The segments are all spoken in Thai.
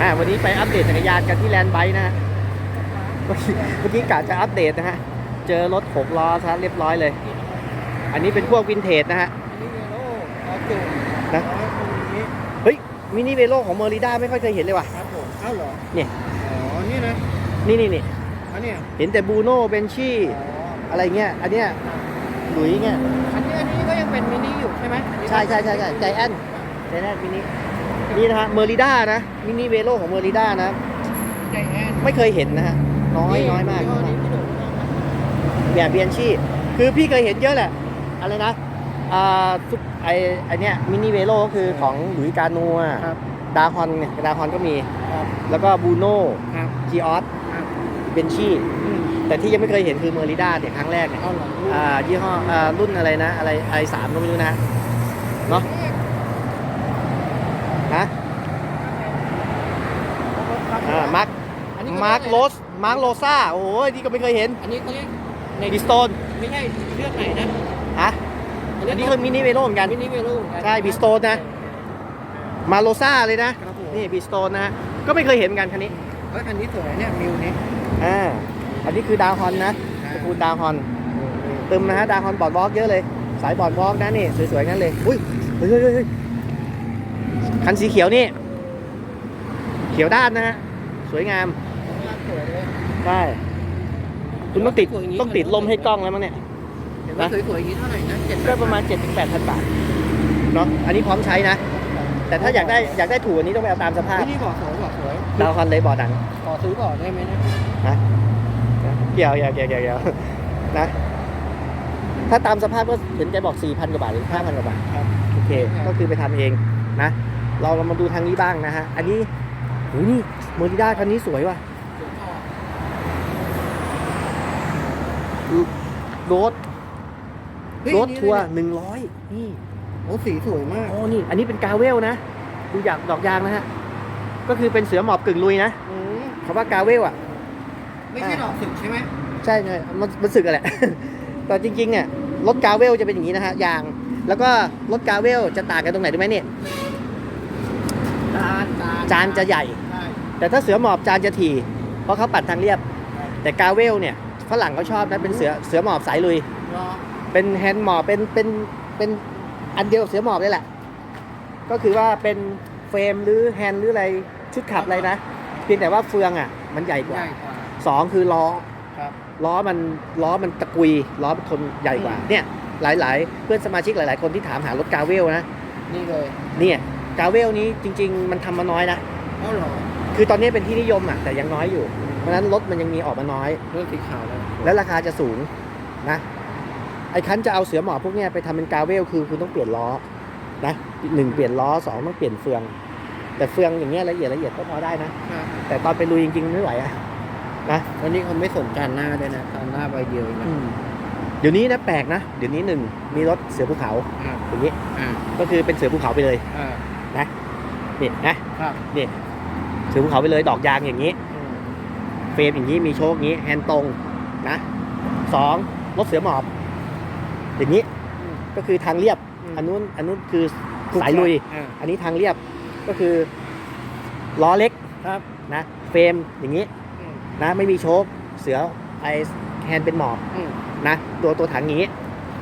อ่าวันนี้ไปอัปเดตจักรยานกันที่แลนด์ไบค์นะฮะเมื่อกี้เมื่อกี้กะจะอัปเดตนะฮะ เจอรถหกล้อซะเรียบร้อยเลย อันนี้เป็นพวกวินเทจนะฮะอันนี้เวโร่ออจูนนะอ๋อตรงนี้เฮ้ยมินิเวโร่ของเมอริด้าไม่ค่อยเคยเห็นเลยว่ะครับผมเอ้าเหรอเนี่ยอ๋อนี่นะนี่นี่นี่อันเนี้ยเห็นแต่บูโน่เบนชี่อ๋ออะไรเงี้ยอันเนี้ยหลุยเงี้ยอันนี้อันนี้ก็ยังเป็นมินิอยู่ใช่ไหมอันนี้ใช่ใช่ใช่ใช่ใจแอนใจแอนมินิ นี่นะฮะเมอริด้านะมินิเวโร่ของเมอริด้านะ ใจแอนไม่เคยเห็นนะฮะน้อยน้อยมากยี่ห้อนี้พี่หนูลองนะแบบเบียนชี่ คือพี่เคยเห็นเยอะแหละ อะไรนะอ่าซุปไอไอเนี้ยมินิเวโร่ก็คือของหลุยส์กานัวครับดาฮอนเนี่ยดาฮอนก็มีครับแล้วก็บูโน่ครับจีออสครับเบนชี่อืมแต่ที่ยังไม่เคยเห็นคือเมอริด้าเนี่ยครั้งแรกเนี่ยเอาเหรออ่ายี่ห้ออ่ารุ่นอะไรนะ อะไรไอสามก็ไม่รู้นะ เนาะฮะ ครับ อ่ามาร์คอันนี้มาร์คโรสมาร์คโรซ่าโอ้โหนี่ก็ไม่เคยเห็นอันนี้เขาเรียกในบิสโตนไม่ใช่เลือกไหนนะฮะอันนี้คือมินิเวโร่เหมือนกัน มินิเวโร่เหมือนกันใช่ Bridgestone นะ มาโรซ่าเลยนะ ครับผมนี่บิสโตนนะฮะก็ไม่เคยเห็นเหมือนกันคันนี้เอ้ยคันนี้สวยเนี่ยมิวนี้อ่าอันนี้คือดาวฮอนนะตระกูลดาวฮอนตึมนะฮะดาวฮอนบอร์ดวอล์กเยอะเลย สายบอร์ดวอล์กนะนี่สวยๆงั้นเลยอุ้ยเฮ้ยเฮ้ยเฮ้ยเฮ้ยคันสีเขียวนี่ เขียวด้านนะฮะส วยงามสวยเลยใช่คุณต้องติดสวยอย่างนี้ต้องติดลมให้กล้องแล้วมั้งเนี่ยเห็นว่าสวยๆอย่างนี้เท่าไหร่นะเจ็ดก็ประมาณ7 8 0 0 0บาทเนาะอันนี้พร้อมใช้นะ แต่ถ้าอยากได้อยากได้ถูกอันนี้ต้องไปเอาตามสภาพนี่บอกสวยบอกสวยดาวฮอนเลยบอร์ดหนังขอซื้อก่อนได้ไหมนะนะเกี่ยวเกี่ยวเกี่ยวเกี่ยวเกี่ยวนะถ้าตามสภาพก็เห็นแกบอก4,000กว่าบาทหรือ5,000กว่าบาทครับโอเค ก็คือไปทำเองนะ เราเรามาดูทางนี้บ้างนะฮะ อันนี้โหนี่เมอริด้าคันนี้สวยว่ะรถรถทัวร์หนึ่งร้อยนี่โอ้สีสวยมาก โอ้นี่ อันนี้เป็นกาเวลนะ ดูจากดอกยางนะฮะ ก็คือเป็นเสือหมอบกึ่งลุยนะอืมคำว่ากาเวลอะ ไม่ใช่ดอกสึกใช่ไหมใช่ใช่มันมันสึกอะแหละ แต่จริงๆเนี่ยรถกาเวลจะเป็นอย่างนี้นะฮะยาง แล้วก็รถกาเวลจะต่างกันตรงไหนรู้ไหมเนี่ย จานจาน จานจะใหญ่ใช่ แต่ถ้าเสือหมอบจานจะถี่ เพราะเขาปัดทางเรียบ แต่กาเวลเนี่ยฝรั่งเขาชอบนะเป็นเสือเสือหมอบสายลุยรอเป็นแฮนด์หมอบเป็นเป็นเป็นอันเดียวกับเสือหมอบนี่แหละ ก็คือว่าเป็นเฟรมหรือแฮนด์หรืออะไรชุดขับอะไรนะเพียงแต่ว่าเฟืองอะมันใหญ่กใหว่าญ่กว่า สองคือล้อครับล้อมันล้อมันตะกุยล้อมันทนใหญ่กว่าอืม เนี่ยหลาย ๆ เพื่อนสมาชิกหลาย ๆ คนที่ถามหารถกาเวลนะนี่เลยเนี่ยกาเวลนี้จริง ๆ มันทำมาน้อยนะ เอ้าเหรอ คือตอนนี้เป็นที่นิยมอะแต่ยังน้อยอยู่ เพราะฉะนั้นรถมันยังมีออกมาน้อย เรื่องสีขาวแล้วและราคาจะสูงนะไอ้คันจะเอาเสือหมอบพวกเนี้ยไปทำเป็นกาเวลคือคุณต้องเปลี่ยนล้อนะหนึ่งเปลี่ยนล้อสองต้องเปลี่ยนเฟือง แต่เฟืองอย่างเงี้ยละเอียดละเอียดก็พอได้นะครับแต่ตอนไปลุยจริงๆไม่ไหวอะนะวันนี้เขาไม่สนจานหน้าด้วยนะจานหน้าใบเดียวเองนะเดี๋ยวนี้นะแปลกนะเดี๋ยวนี้หนึ่งมีรถเสือภูเขาอ่าอย่างนี้อ่าก็คือเป็นเสือภูเขาไปเลยอ่านี่นะครับนี่ เสือภูเขาไปเลยดอกยางอย่างนี้อืมเฟรมอย่างนี้มีโชคอย่างนี้แฮนด์ตรงนะสองรถเสือหมอบ อย่างนี้อืมก็คือทางเรียบอืมอันนู้นอันนู้นคือสายลุยอ่าอันนี้ทางเรียบก็คือล้อเล็กครับนะเฟรมอย่างนี้อืมนะไม่มีโชคเสือไอแฮนด์เป็นหมอบอืมนะตัวตัวถังอย่างนี้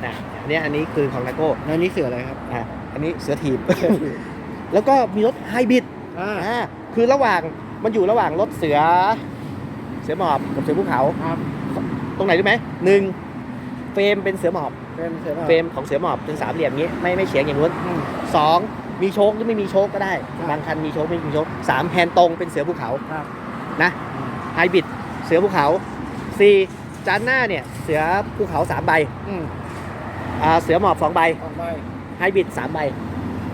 นะอันเนี้ยอันนี้คือของนาโก้แล้วนี่เสืออะไรครับอะอันนี้เสือถีบแล้วก็มีรถไฮบริดอ่าอ่า คือระหว่างมันอยู่ระหว่างรถเสือ เสือหมอบกับเสือภูเขา ครับตรงไหนรู้ไหมหนึ่งเฟรมเป็นเสือหมอบ เป็นเสือแบบเฟรมของเสือหมอบเป็นสามเหลี่ยมอย่างนี้ไม่ไม่เฉียงอย่างนู้นอืมสองมีโชคหรือไม่มีโชคก็ได้ครับบางคันมีโชคไม่มีโชคสามแฮนด์ตรงเป็นเสือภูเขาครับนะไฮบริดเสือภูเขาสี่จานหน้าเนี่ยเสือภูเขาสามใบอืมอ่าเสือหมอบสองใบออกใบไฮบริดสามใบ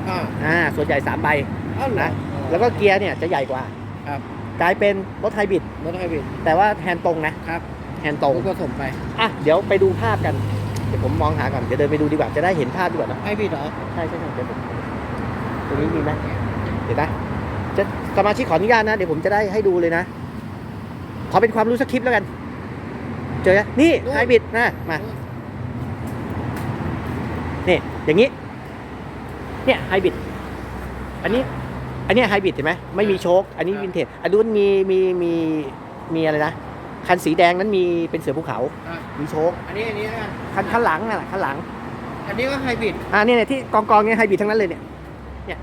อ่าอ่าส่วนใหญ่สามใบเอ้าเหรอนะ แล้วก็เกียร์เนี่ยจะใหญ่กว่าครับ กลายเป็นรถไฮบริดรถไฮบริดแต่ว่าแฮนด์ตรงนะครับ แฮนด์ตรงลูกผสมไปอะเดี๋ยวไปดูภาพกันเดี๋ยวผมมองหาก่อนเดี๋ยวเดินไปดูดีกว่าจะได้เห็นภาพดีกว่านะไฮบริดเหรอใช่ใช่ใช่เดี๋ยวผมตรงนี้มีไหมเดี๋ยวนะจะสมาชิกขออนุญาตนะเดี๋ยวผมจะได้ให้ดูเลยนะขอเป็นความรู้สักคลิปแล้วกัน เจอยังนี่ไฮบริดนะมานี่อย่างนี้ เนี่ยไฮบริดอันนี้ไออันเนี้ไฮบริดเห็นไหมไม่มีโชคอันนี้อ่าวินเทจอันนู้นมีมีมีมีอะไรนะคันสีแดงนั้นมีเป็นเสือภูเขา อะมีโชคอันนี้อันนี้แล้วกันคันข้างหลังน่ะข้างหลังอันนี้ก็ไฮบริดอ่าเนี่ยเนี่ยที่กองกองๆเนี่ยไฮบริดทั้งนั้นเลยเนี่ยเนี่ย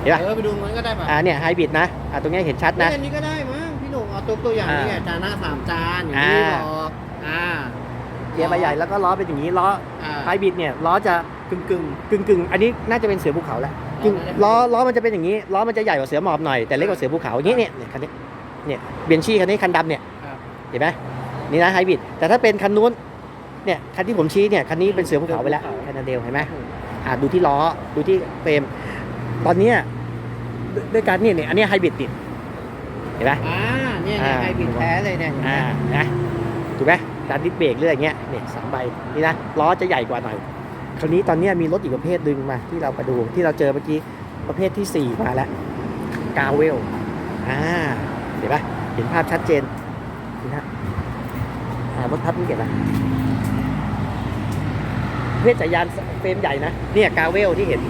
เห็นปะเออไปดูมันก็ได้ป่ะอ่าเนี่ยไฮบริดนะอ่าตรงเนี้ยเห็นชัดนะเอ้ยอันนี้ก็ได้มั้งพี่หนุ่มเอาตัวตัวอย่างอ่านี้ไงจานหน้าสามจานอย่างที่อ่า บอกอ่าเกียร์ใบใหญ่แล้วก็ล้อเป็นอย่างนี้ล้ออ่าไฮบริดเนี่ยล้อจะกึ่งกึ่งกึ่งกึ่งๆอันนี้น่าจะเป็นเสือภูเขาแหละกึ่งอ๋อล้อล้อมันจะเป็นอย่างนี้ล้อมันจะใหญ่กว่าเสือหมอบหน่อยแต่เล็กกว่าเสือภูเขาอย่างนี้เนี่ยเนี่ยคันนี้เนี่ยเบียนชี่คันนี้คันดำเนี่ยครับเห็นไหมนี่นะไฮบริดแต่ถ้าเป็นคันนู้นเนี่ยคันที่ผมชี้เนี่ยคันนี้เป็นเสือภูเขาไปแล้วแคนาเดลเห็นไหมอ่าดูที่ล้อดูที่เฟรม ตอนเนี้ยด้วยด้วยการนี่เนี่ยอันเนี้ไฮบริดติดเห็นไหมอ่าเนี่ยอ่าไฮบริดแท้เลยเนี่ยเห็นไหมอ่านะถูกไหมดันดิสเบรกเรื่อยอย่างเงี้ยเนี่ยสามใบนี่นะล้อจะใหญ่กว่าหน่อย คราวนี้ตอนเนี้ยมีรถอีกประเภทหนึ่งมาที่เราไปดูที่เราเจอเมื่อกี้ประเภทที่สี่มาแล้วกาเวลอ่าเห็นปะเห็นภาพชัดเจนนี่นะอ่ารถพับนี่เก็บละประเภทจักรยานเฟรมใหญ่นะเนี่ยกาเวลที่เห็น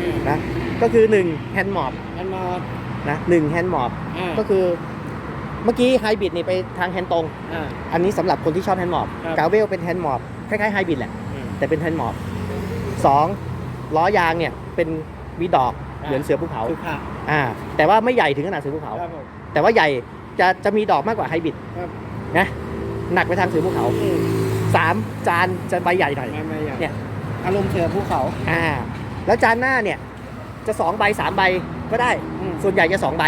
อืมนะก็คือหนึ่งแฮนด์มอบอันมานะหนึ่งแฮนด์มอบอ่าก็คือเมื่อกี้ไฮบริดนี่ไปทางแฮนด์ตรงอ่าอันนี้สำหรับคนที่ชอบแฮนด์มอบครับกาเวลเป็นแฮนด์มอบคล้ายๆไฮบริดแหละอืม แต่เป็นแฮนด์มอบสองล้อยางเนี่ยเป็นมีดอกอ่าเหมือนเสือภูเขาคือผักอ่าแต่ว่าไม่ใหญ่ถึงขนาดเสือภูเขา ครับผม แต่ว่าใหญ่จะจะมีดอกมากกว่าไฮบริดครับ นะหนักไปทางเสือภูเขาอืมสามจานจะใบใหญ่หน่อย ไม่ไม่ใหญ่เนี่ย อารมณ์เสือภูเขา อ่าแล้วจานหน้าเนี่ยจะสองใบสามใบก็ได้ อืม ส่วนใหญ่จะสองใบ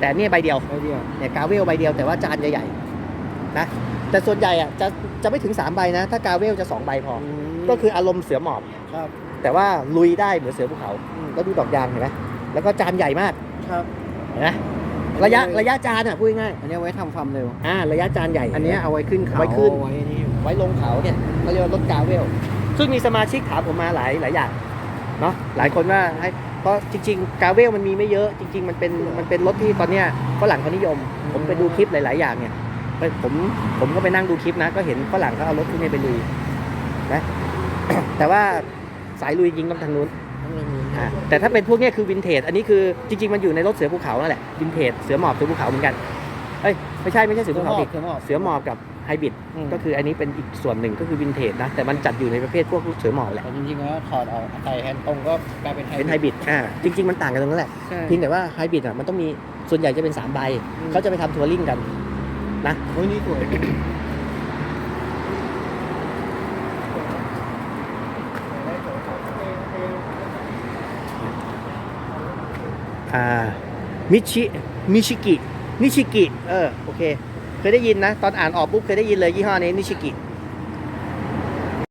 แต่เนี่ยใบเดียว ไปเดียวเนี่ยกาเวลใบเดียวแต่ว่าจานใหญ่ๆนะ แต่ส่วนใหญ่อะจะจะไม่ถึงสามใบนะ ถ้ากาเวลจะสองใบพออมก็คืออารมณ์เสือหมอบ ครับ แต่ว่าลุยได้เหมือนเสือภูเขา อืม แล้วดูดอกยางเห็นไหมแล้วก็จานใหญ่มากครับ เห็นไหมระยะระยะจานอะพูดง่ายอันนี้ไว้ทำความเร็ว ๆอ่าระยะจานใหญ่อันนี้เอาไว้ขึ้นเขาไว้ขึ้นไว้นี่ไว้ลงเขาเนี่ยเขาเรียกว่ารถกาเวล ซึ่งมีสมาชิกถามผมมาหลายหลายอย่างเนาะหลายคนว่าให้เพราะจริง ๆ กาเวลมันมีไม่เยอะจริง ๆ มันเป็นมันเป็นรถที่ตอนเนี้ยฝรั่งเขานิยม ผมไปดูคลิปหลาย ๆ อย่างเนี่ยไป ผมผมก็ไปนั่งดูคลิปนะ ก็เห็นฝรั่งเขาเอารถพวกนี้ไปลุยนะแต่ว่าสายลุยจริงต้องทางนู้นอ่าแต่ถ้าเป็นพวกเนี้ยคือวินเทจอันนี้คือจริง ๆ มันอยู่ในรถเสือภูเขานั่นแหละวินเทจเสือหมอบเสือภูเขาเหมือนกันเอ้ยไม่ใช่ไม่ใช่เสือภูเขาดิเสือหมอบเสือหมอบกับไฮบริดมก็คืออันนี้เป็นอีกส่วนหนึ่งก็คือวินเทจนะแต่มันจัดอยู่ในประเภทพวกเสือหมอบแหละแต่จริงๆแล้วถอดออกใส่แฮนด์ตรงก็กลายเป็นไฮเป็นไฮบริดอ่าจริง ๆ มันต่างกันตรงนั้นแหละใช่เพียงแต่ว่าไฮบริดอะมันต้องมีส่วนใหญ่จะเป็น3ใบอืมเขาจะไปทำทัวริงกัน นะโอ้ยนี่สวยอ่ามิชิ มิชิกิ นิชิกิ เออ โอเค เคยได้ยินนะ ตอนอ่านออกปุ๊บเคยได้ยินเลยยี่ห้อนี้ นิชิกิ